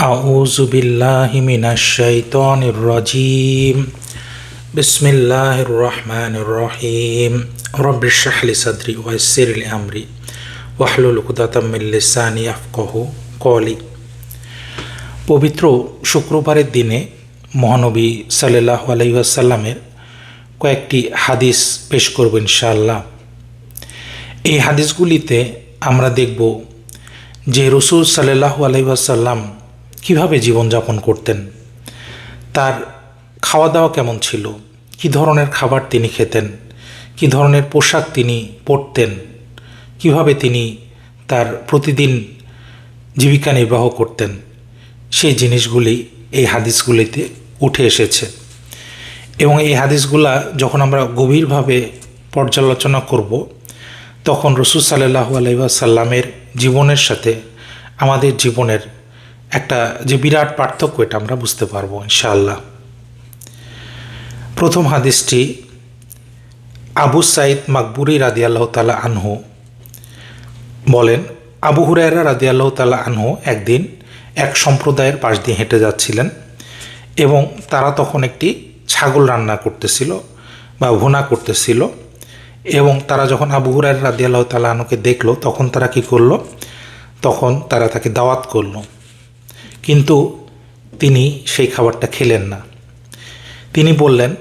أعوذ بالله من الشيطان الرجيم بسم الله الرحمن الرحيم رب اشرح لي صدري ويسر لي أمري واحلل عقدة من لساني يفقه قولي পবিত্র শুক্রবারের দিনে মহানবী সাল্লাহ আলাইসাল্লামের কয়েকটি হাদিস পেশ করব ইনশাআল্লাহ এই হাদিসগুলিতে আমরা দেখব যে রসুল সাল্লাহ আলাইসাল্লাম কীভাবে জীবনযাপন করতেন? তার খাওয়া দাওয়া কেমন ছিল? কী ধরনের খাবার তিনি খেতেন? কী ধরনের পোশাক তিনি পরতেন? কীভাবে তিনি তার প্রতিদিন জীবিকা নির্বাহ করতেন? সেই জিনিসগুলি এই হাদিসগুলিতে উঠে এসেছে। এবং এই হাদিসগুলা যখন আমরা গভীরভাবে পর্যালোচনা করব, তখন রসুল সাল্লাহু আলাইসাল্লামের জীবনের সাথে আমাদের জীবনের একটা যে বিরাট পার্থক্য এটা আমরা বুঝতে পারব, ইনশাআল্লাহ। প্রথম হাদিসটি, আবু সাইদ মাকবুরি রাদি আল্লাহ তালা আনহু বলেন, আবু হুরায়রা রাদি আল্লাহ তালা আনহু একদিন এক সম্প্রদায়ের পাশ দিয়ে হেঁটে যাচ্ছিলেন এবং তারা তখন একটি ছাগল রান্না করতেছিল বা ভুনা করতেছিল এবং তারা যখন আবু হুরার রাদি আল্লাহ তালা আনুকে দেখল, তখন তারা কি করল? তখন তারা তাকে দাওয়াত করল। কিন্তু তিনি সেই খাবারটা খেলেন না। তিনি বললেন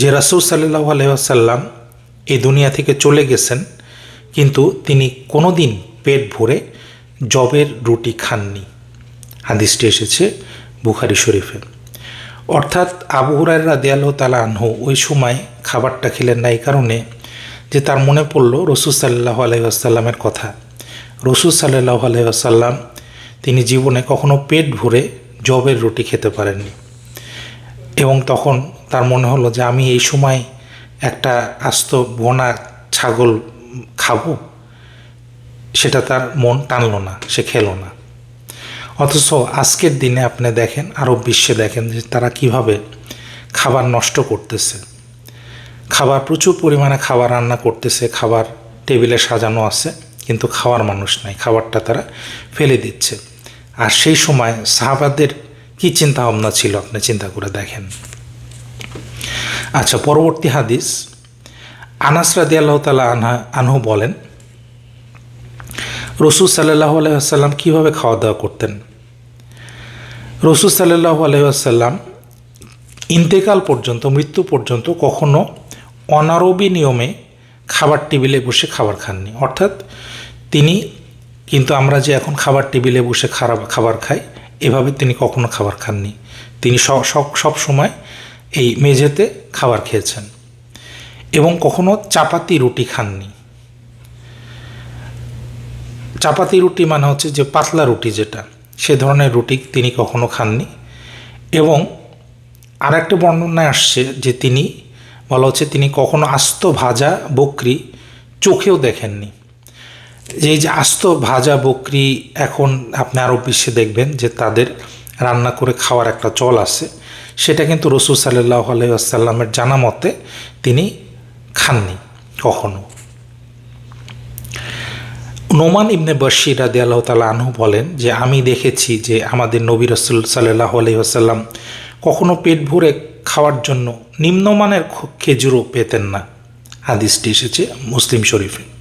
যে রাসুল সাল্লাহ আলহাসাল্লাম এই দুনিয়া থেকে চলে গেছেন, কিন্তু তিনি কোনো দিন পেট ভরে জবের রুটি খাননি। হাদিসটি এসেছে বুখারি শরীফে। অর্থাৎ আবু হুরার রাদিয়াল্লাহ তালা আনহু ওই সময় খাবারটা খেলেন না এই কারণে যে তার মনে পড়ল রসুল সাল্লাহ আলহাসাল্লামের কথা। রসুল সাল্লাহ আলহাসাল্লাম তিনি জীবনে কখনো পেট ভরে জবের রুটি খেতে পারেননি। এবং তখন তার মনে হলো যে আমি এই সময় একটা আস্ত বোনা ছাগল খাব। সেটা তার মন টানল না, সে খেলো না। অথচ আজকের দিনে আপনি দেখেন আরব বিশ্বে দেখেন যে তারা কীভাবে খাবার নষ্ট করতেছে। খাবার প্রচুর পরিমাণে খাবার রান্না করতেছে, খাবার টেবিলে সাজানো আছে, কিন্তু খাওয়ার মানুষ নাই, খাবারটা তারা ফেলে দিচ্ছে। আর সেই সময় সাহাবাদের কি চিন্তা ভাবনা ছিল? আপনি চিন্তা করে দেখেন। আচ্ছা পরবর্তী হাদিস। আনাস রাদি আল্লাহ তালা আনহা, আনহু বলেন, রসুল সাল্লাহ আলহাম কীভাবে খাওয়া দাওয়া করতেন? রসুল সাল্লাহ আলহাম ইন্তেকাল পর্যন্ত, মৃত্যু পর্যন্ত কখনো অনারবি নিয়মে খাবার টেবিলে বসে খাবার খাননি। অর্থাৎ তিনি কিন্তু আমরা যে এখন খাবার টেবিলে বসে খারাপ খাবার খাই, এভাবে তিনি কখনো খাবার খাননি। তিনি সব সময় এই মেঝেতে খাবার খেয়েছেন এবং কখনো চাপাতি রুটি খাননি। চাপাতি রুটি মানে হচ্ছে যে পাতলা রুটি যেটা, সে ধরনের রুটি তিনি কখনো খাননি এবং আর একটা বর্ণনায় আসছে যে তিনি, বলা হচ্ছে তিনি কখনো আস্ত ভাজা বকরি চোখেও দেখেননি। যে যে আস্ত ভাজা বকরি এখন আপনি আরও বিশ্বে দেখবেন যে তাদের রান্না করে খাওয়ার একটা চল আছে। সেটা কিন্তু রসুল সাল্লাহ আলাইসাল্লামের জানা মতে তিনি খাননি কখনো। নোমান ইবনে বশির রাদি আল্লাহ তালা আনহু বলেন যে, আমি দেখেছি যে আমাদের নবী রসুল সাল্লাহ আলহিহাসাল্লাম কখনো পেট ভরে খাওয়ার জন্য নিম্নমানের খেজুরও পেতেন না। হাদিসটি এসেছে মুসলিম শরীফে।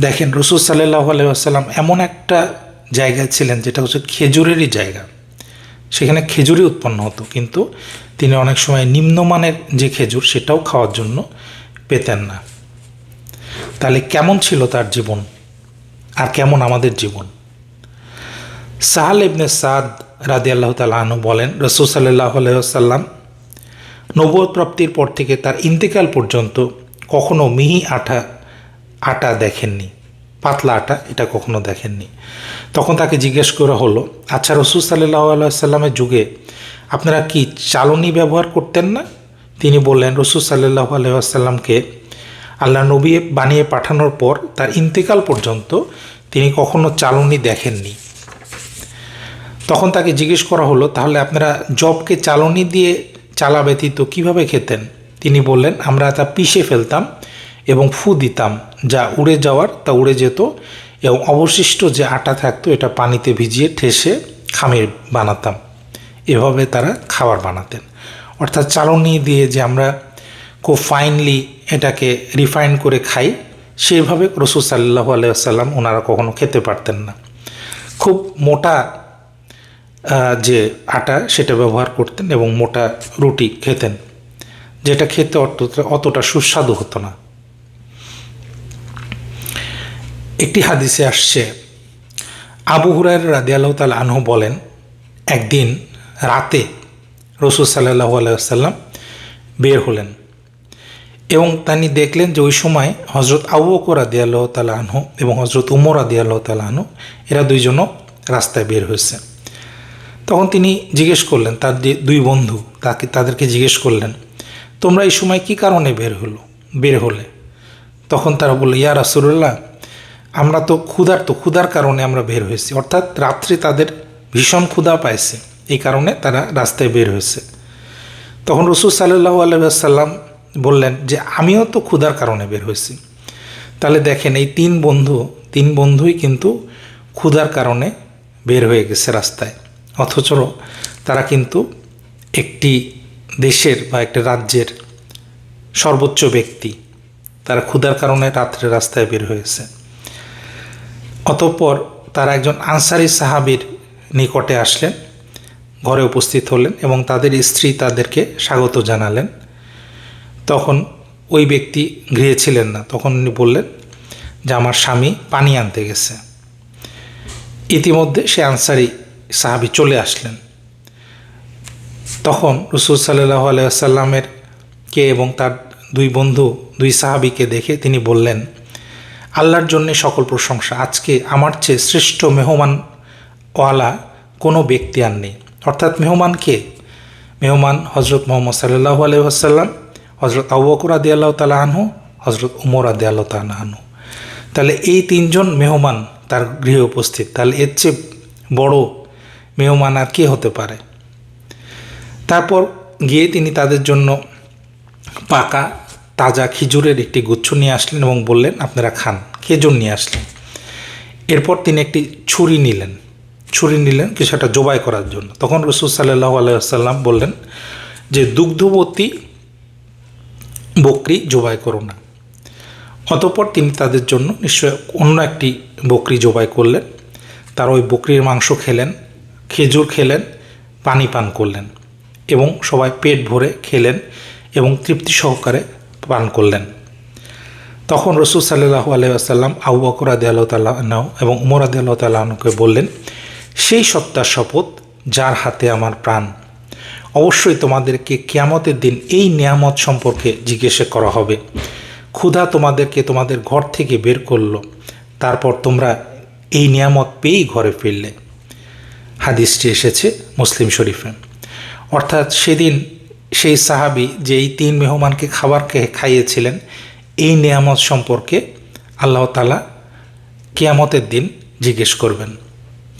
দেখেন, রসুল সাল্লাহ আলহাম এমন একটা জায়গায় ছিলেন যেটা হচ্ছে খেজুরেরই জায়গা। সেখানে খেজুরই উৎপন্ন হতো, কিন্তু তিনি অনেক সময় নিম্নমানের যে খেজুর সেটাও খাওয়ার জন্য পেতেন না। তাহলে কেমন ছিল তার জীবন? আর কেমন আমাদের জীবন? সাহাল ইবনে সাদ রাদি আল্লাহ তালু বলেন, রসুল সাল্লাহ আলহাম নবদ প্রাপ্তির পর থেকে তার ইন্তেকাল পর্যন্ত কখনো মিহি আঠা আটা দেখেননি, পাতলা আটা, এটা কখনো দেখেননি। তখন তাকে জিজ্ঞেস করা হলো আচ্ছা রসুল সাল্লাহ আলাইসাল্লামের যুগে আপনারা কি চালনি ব্যবহার করতেন না? তিনি বললেন, রসুল সাল্লাহ আলহামকে আল্লাহ নবী বানিয়ে পাঠানোর পর তার ইন্তেকাল পর্যন্ত তিনি কখনো চালনি দেখেননি। তখন তাকে জিজ্ঞেস করা হলো, তাহলে আপনারা জবকে চালনি দিয়ে চালা ব্যতীত কীভাবে খেতেন? তিনি বললেন, আমরা তা পিষে ফেলতাম এবং ফু দিতাম, যা উড়ে যাওয়ার, তা উড়ে যেত এবং অবশিষ্ট যে আটা থাকতো, এটা পানিতে ভিজিয়ে ঠেসে খামির বানাতাম। এভাবে তারা খাবার বানাতেন। অর্থাৎ চালনি দিয়ে যে আমরা খুব ফাইনলি এটাকে রিফাইন করে খাই সেভাবে রসুল সাল্লাহ আলাইসাল্লাম ওনারা কখনো খেতে পারতেন না। খুব মোটা যে আটা সেটা ব্যবহার করতেন এবং মোটা রুটি খেতেন, যেটা খেতে অতটা অতটা সুস্বাদু হতো না। একটি হাদিসে আসছে, আবু হুরায়রা রাদিয়াল্লাহু তাআলা আনহু বলেন, একদিন রাতে রসুল সাল্লাহু আলাইসাল্লাম বের হলেন এবং তিনি দেখলেন যে ওই সময় হজরত আবু বকর রাদিয়াল্লাহু তাআলা আনহু এবং হজরত উমর রাদিয়াল্লাহু তাআলা আনহু, এরা দুইজনও রাস্তায় বের হয়েছে। তখন তিনি জিজ্ঞেস করলেন, তার যে দুই বন্ধু, তাকে, তাদেরকে জিজ্ঞেস করলেন, তোমরা এই সময় কি কারণে বের হলো, বের হলে? তখন তারা বলল, ইয়া রাসুল্লাহ আমরা তো ক্ষুধার তো ক্ষুধার কারণে আমরা বের হয়েছি। অর্থাৎ রাত্রে তাদের ভীষণ ক্ষুধা পাইছে, এই কারণে তারা রাস্তায় বের হয়েছে। তখন রসুল সাল্লাহ আলাইসাল্লাম বললেন যে, আমিও তো ক্ষুধার কারণে বের হয়েছি। তাহলে দেখেন, এই তিন বন্ধু, তিন বন্ধুই কিন্তু ক্ষুধার কারণে বের হয়ে গেছে রাস্তায়। অথচ তারা কিন্তু একটি দেশের বা একটা রাজ্যের সর্বোচ্চ ব্যক্তি। তারা ক্ষুধার কারণে রাত্রে রাস্তায় বের হয়েছে। অতঃপর তারা একজন আনসারি সাহাবির নিকটে আসলেন, ঘরে উপস্থিত হলেন এবং তাদের স্ত্রী তাদেরকে স্বাগত জানালেন। তখন ওই ব্যক্তি গৃহে ছিলেন না। তখন উনি বললেন যে, আমার স্বামী পানি আনতে গেছে। ইতিমধ্যে সে আনসারি সাহাবি চলে আসলেন। তখন রসুল সাল্লাহ আলাইসাল্লামের কে এবং তার দুই বন্ধু, দুই সাহাবিকে দেখে তিনি বললেন আল্লাহর জন্যে সকল প্রশংসা। আজকে আমার চেয়ে শ্রেষ্ঠ মেহমান ওয়ালা কোনো ব্যক্তি আর নেই। অর্থাৎ মেহমান কে? মেহমান হজরত মোহাম্মদ সাল্লাহ আলহাম হজরত আবুবকর আদি আল্লাহ তালা আনহু হজরত উমর আদি আল্লাহ তালা আনহু। তাহলে এই তিনজন মেহমান তার গৃহে উপস্থিত। তাহলে এর চেয়ে বড় মেহমান আর কে হতে পারে? তারপর গিয়ে তিনি তাদের জন্য পাকা তাজা খেজুরের একটি গুচ্ছ নিয়ে আসলেন এবং বললেন, আপনারা খান, খেজুর নিয়ে আসলেন। এরপর তিনি একটি ছুরি নিলেন। ছুরি নিলেন কিছু একটা জবাই করার জন্য। তখন রসুল সাল্লাহ আলাইসাল্লাম বললেন যে, দুগ্ধবতী বকরি জবাই করো না। অতঃপর তিনি তাদের জন্য নিশ্চয় অন্য একটি বকরি জবাই করলেন। তার ওই বকরির মাংস খেলেন, খেজুর খেলেন, পানি পান করলেন এবং সবাই পেট ভরে খেলেন এবং তৃপ্তি সহকারে পান করলেন। তখন রসুল সাল্লাহু আলহাম আবু বকর আদি আল্লাহ এবং উমর আদি আল্লাহ তাল্লাহকে বললেন, সেই সত্তার শপথ যার হাতে আমার প্রাণ, অবশ্যই তোমাদেরকে কিয়ামতের দিন এই নিয়ামত সম্পর্কে জিজ্ঞাসা করা হবে। ক্ষুধা তোমাদেরকে তোমাদের ঘর থেকে বের করল, তারপর তোমরা এই নিয়ামত পেয়েই ঘরে ফিরলে। হাদিসটি এসেছে মুসলিম শরীফে। অর্থাৎ সেদিন সেই সাহাবি যে এই তিন মেহমানকে খাবারকে খাইয়েছিলেন, এই নিয়ামত সম্পর্কে আল্লাহ তালা কিয়ামতের দিন জিজ্ঞেস করবেন।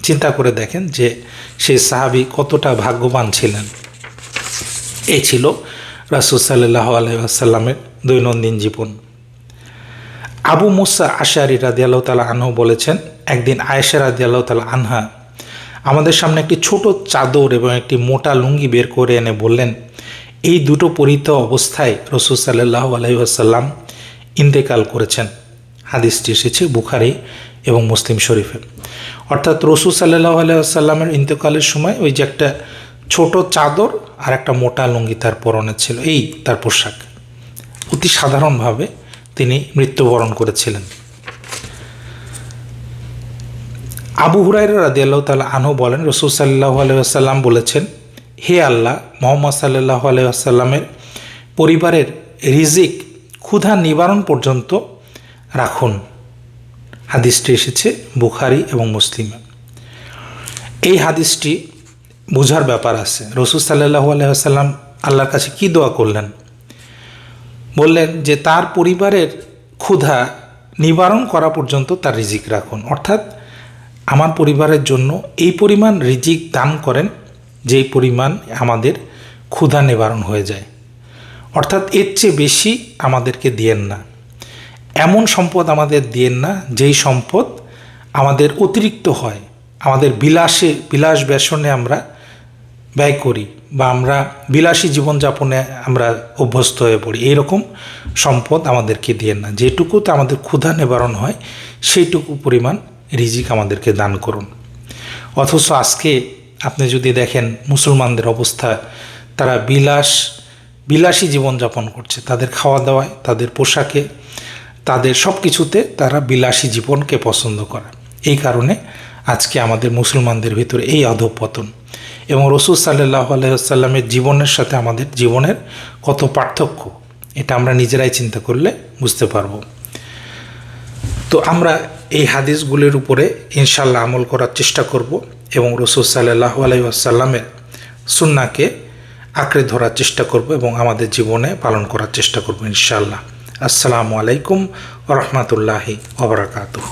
চিন্তা করে দেখেন যে সেই সাহাবি কতটা ভাগ্যবান ছিলেন। এই ছিল রাসুল সাল্লাহ আলহামের দৈনন্দিন জীবন। আবু মুসা আশারি রাদিয়াল্লাহ তালা আনহু বলেছেন, একদিন আয়েশা রাদিয়াল্লাহ তালা আনহা আমাদের সামনে একটি ছোট চাদর এবং একটি মোটা লুঙ্গি বের করে এনে বললেন এই দুটো পরিত অবস্থায় রসুল সাল্লাহ আলহিহাসাল্লাম ইন্তেকাল করেছেন। হাদিসটি এসেছে বুখারি এবং মুসলিম শরীফে। অর্থাৎ রসুল সাল্লাহ আলহামের ইন্তেকালের সময় ওই যে একটা ছোট চাদর আর একটা মোটা লুঙ্গি তার পরনে ছিল, এই তার পোশাক। অতি সাধারণভাবে তিনি মৃত্যুবরণ করেছিলেন। আবু হুরাইরা রাদি আল্লাহ তালা আনহু বলেন, রসুল সাল্লাহ আলহাম বলেছেন হে আল্লাহ, মোহাম্মদ সাল্লাহ আলহামের পরিবারের রিজিক ক্ষুধা নিবারণ পর্যন্ত রাখুন। হাদিসটি এসেছে বুখারি এবং মুসলিমে। এই হাদিসটি বোঝার ব্যাপার আছে। রসুল সাল্লাহু আলহাম আল্লাহর কাছে কি দোয়া করলেন? বললেন যে, তার পরিবারের ক্ষুধা নিবারণ করা পর্যন্ত তার রিজিক রাখুন। অর্থাৎ, আমার পরিবারের জন্য এই পরিমাণ রিজিক দান করেন যেই পরিমাণ আমাদের ক্ষুধা নিবারণ হয়ে যায়। অর্থাৎ এর চেয়ে বেশি আমাদেরকে দিয়েন না। এমন সম্পদ আমাদের দিয়েন না যেই সম্পদ আমাদের অতিরিক্ত হয়, আমাদের বিলাসে, বিলাস ব্যসনে আমরা ব্যয় করি বা আমরা বিলাসী জীবনযাপনে আমরা অভ্যস্ত হয়ে পড়ি। এইরকম সম্পদ আমাদেরকে দিয়ে না। যেটুকুতে আমাদের ক্ষুধা নিবারণ হয়, সেইটুকু পরিমাণ রিজিক আমাদেরকে দান করুন। অথচ আজকে আপনি যদি দেখেন মুসলমানদের অবস্থা, তারা বিলাস, বিলাসী জীবনযাপন করছে। তাদের খাওয়া দাওয়ায় তাদের পোশাকে, তাদের সব কিছুতে তারা বিলাসী জীবনকে পছন্দ করে। এই কারণে আজকে আমাদের মুসলমানদের ভিতরে এই অধঃপতন এবং রসুল সাল্লাহ আলাইসাল্লামের জীবনের সাথে আমাদের জীবনের কত পার্থক্য, এটা আমরা নিজেরাই চিন্তা করলে বুঝতে পারব। তো আমরা এই হাদিসগুলির উপরে ইনশাল্লাহ আমল করার চেষ্টা করব। এবং রসুল সাল্লাহ আলাইসাল্লামের সুন্নাকে আঁকড়ে ধরার চেষ্টা করব এবং আমাদের জীবনে পালন করার চেষ্টা করব ইনশাল্লাহ আসসালামু আলাইকুম রহমতুল্লাহি ওবরাকাতুহ